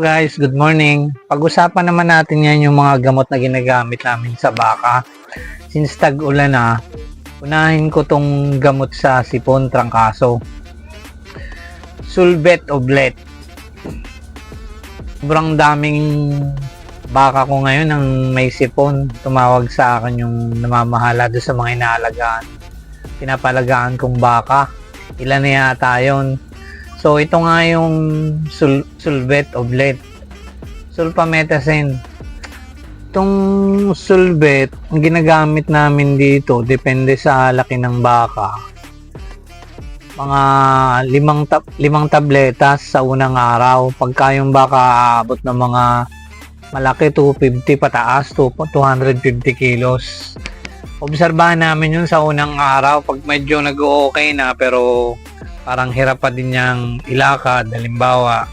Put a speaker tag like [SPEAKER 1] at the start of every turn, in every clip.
[SPEAKER 1] guys, good morning. Pag-usapan naman natin yan yung mga gamot na ginagamit namin sa baka. Since tag-ulan na, unahin ko tong gamot sa sipon trangkaso. Sulbet oblet. Sobrang daming baka ko ngayon ang may sipon. Tumawag sa akin yung namamahala doon sa mga inaalagaan. Pinapalagaan kong baka. Ilan na yata yun. So, ito nga yung sul- sulbet oblet. Sulfametacin. Itong sulbet, ang ginagamit namin dito, depende sa laki ng baka. Mga limang, tab- limang tabletas sa unang araw. Pagka yung baka aabot ng mga malaki, 250 pataas, to 250 kilos. Obserbahan namin yun sa unang araw. Pag medyo nag-okay na, pero parang hirap pa din niyang ilakad. Halimbawa,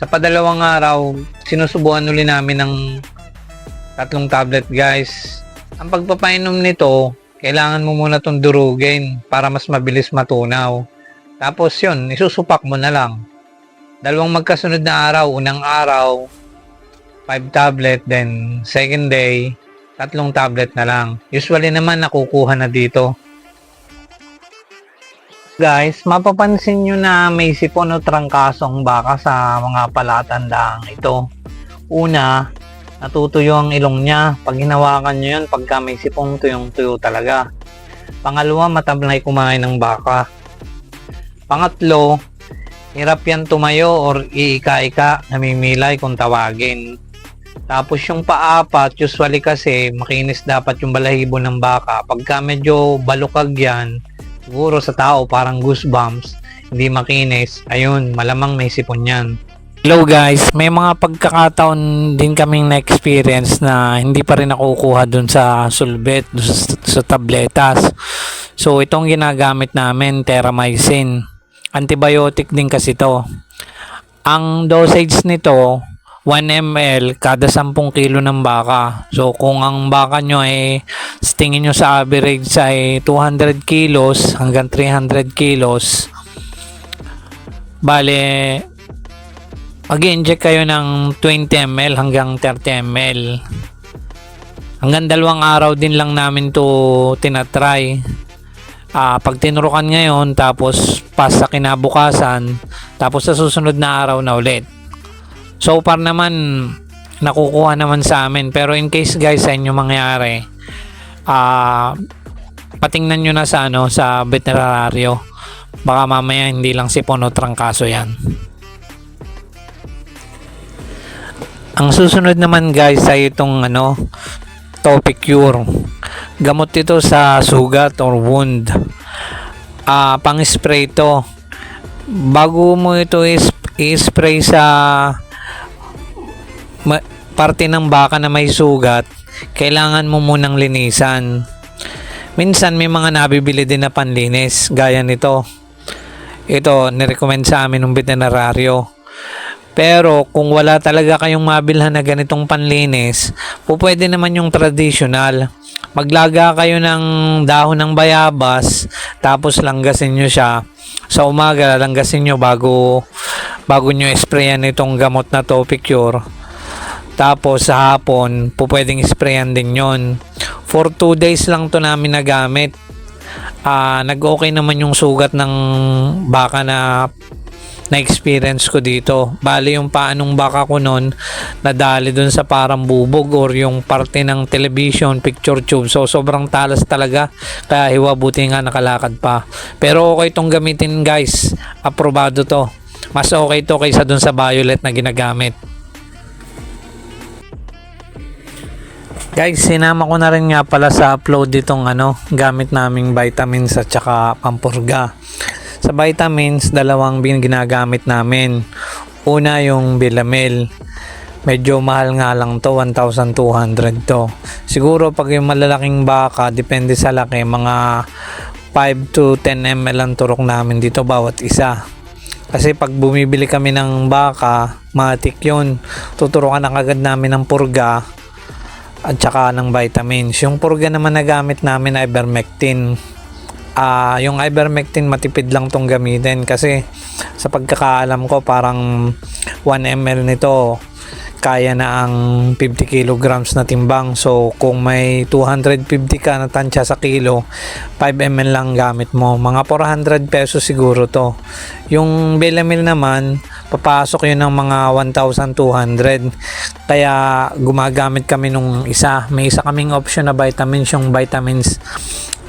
[SPEAKER 1] sa padalawang araw, sinusubuan uli namin ng tatlong tablet guys. Ang pagpapainom nito, kailangan mo muna itong durugin para mas mabilis matunaw. Tapos yun, isusupak mo na lang. Dalawang magkasunod na araw, unang araw, 5 tablet, then second day, tatlong tablet na lang. Usually naman nakukuha na dito. Guys, mapapansin nyo na may sipon o trangkasong baka sa mga palatandaang ito. Una, natutuyo ang ilong niya. Pag hinawakan nyo yun, pagka may sipong tuyong-tuyo talaga. Pangalawa, matablay kumain ng baka. Pangatlo, hirap yan tumayo or iika-ika, namimilay kung tawagin. Tapos yung paapat, usually kasi makinis dapat yung balahibo ng baka. Pagka medyo balukag yan, siguro sa tao parang goosebumps, hindi makinis, ayun, malamang may sipon yan. Hello guys, may mga pagkakataon din kaming na-experience na hindi pa rin nakukuha dun sa sulbet, dun sa, sa tabletas. So itong ginagamit namin, Terramycin. Antibiotic din kasi to. Ang dosage nito, 1 ml kada 10 kilo ng baka. So kung ang baka nyo ay tingin nyo sa average ay 200 kilos hanggang 300 kilos, bale mag inject kayo ng 20 ml hanggang 30 ml. Hanggang dalawang araw din lang namin to tinatry. Ah, pag tinurukan ngayon, tapos pas sa kinabukasan, tapos sa susunod na araw na ulit. So far naman, nakukuha naman sa amin. Pero in case guys sa inyo mangyari, ah, patingnan nyo na sa, ano, sa veterinaryo. Baka mamaya hindi lang sipon o trangkaso yan. Ang susunod naman guys ay itong ano, Topic Cure. Gamot ito sa sugat or wound. Ah, pang-spray to. Bago mo ito is- i-spray sa ma- parte ng baka na may sugat, kailangan mo munang linisan. Minsan may mga nabibili din na panlinis gaya nito. Ito, nirecommend sa amin ng veterinaryo. Pero kung wala talaga kayong mabilhan na ganitong panlinis, po naman yung traditional. Maglaga kayo ng dahon ng bayabas, tapos langgasin nyo siya. Sa umaga, langgasin nyo bago, bago nyo sprayan itong gamot na Topicure. Tapos sa hapon, po pwedeng sprayan din yon. For 2 days lang to namin nagamit. Ah, nag-okay naman yung sugat ng baka na na-experience ko dito. Bali yung paanong baka ko noon, nadali dun sa parang bubog or yung parte ng television, picture tube. So, sobrang talas talaga. Kaya hiwa buti nga nakalakad pa. Pero okay itong gamitin guys. Aprobado to. Mas okay to kaysa dun sa violet na ginagamit. Guys, sinama ko na rin nga pala sa upload ditong ano, gamit naming vitamins at saka pampurga. Sa vitamins, dalawang ginagamit namin. Una yung Bilamil. Medyo mahal nga lang to, 1,200 to. Siguro pag yung malalaking baka, depende sa laki, mga 5 to 10 ml ang turok namin dito bawat isa. Kasi pag bumibili kami ng baka, matik yun. Tuturukan na kagad namin ng purga at saka ng vitamins. Yung purga naman na gamit namin ay ivermectin. ah, yung ivermectin matipid lang tong gamitin kasi sa pagkakaalam ko parang 1 ml nito kaya na ang 50 kilograms na timbang. So, kung may 250 ka na tansya sa kilo, 5 ml lang gamit mo. Mga 400 pesos siguro to. Yung Belamil naman, papasok yun ng mga 1,200. Kaya gumagamit kami nung isa. May isa kaming option na vitamins, yung vitamins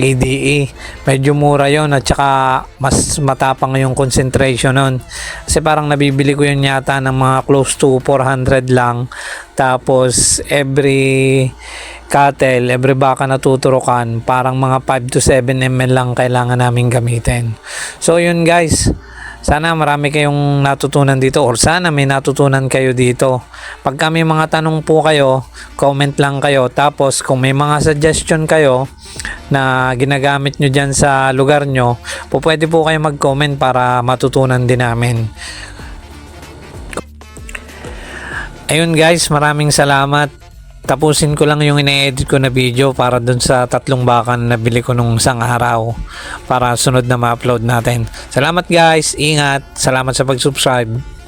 [SPEAKER 1] ADE. Medyo mura yon at saka mas matapang yung concentration nun. Kasi parang nabibili ko yun yata ng mga close to 400 lang. Tapos every cattle, every baka na tuturukan, parang mga 5 to 7 ml lang kailangan namin gamitin. So yun guys, sana marami kayong natutunan dito or sana may natutunan kayo dito. Pag kami mga tanong po kayo, comment lang kayo. Tapos kung may mga suggestion kayo na ginagamit nyo dyan sa lugar nyo, po pwede po kayo mag-comment para matutunan din namin. Ayun guys, maraming salamat. Tapusin ko lang yung ine-edit ko na video para dun sa tatlong baka na nabili ko nung isang araw para sunod na ma-upload natin. Salamat guys, ingat, salamat sa pag-subscribe.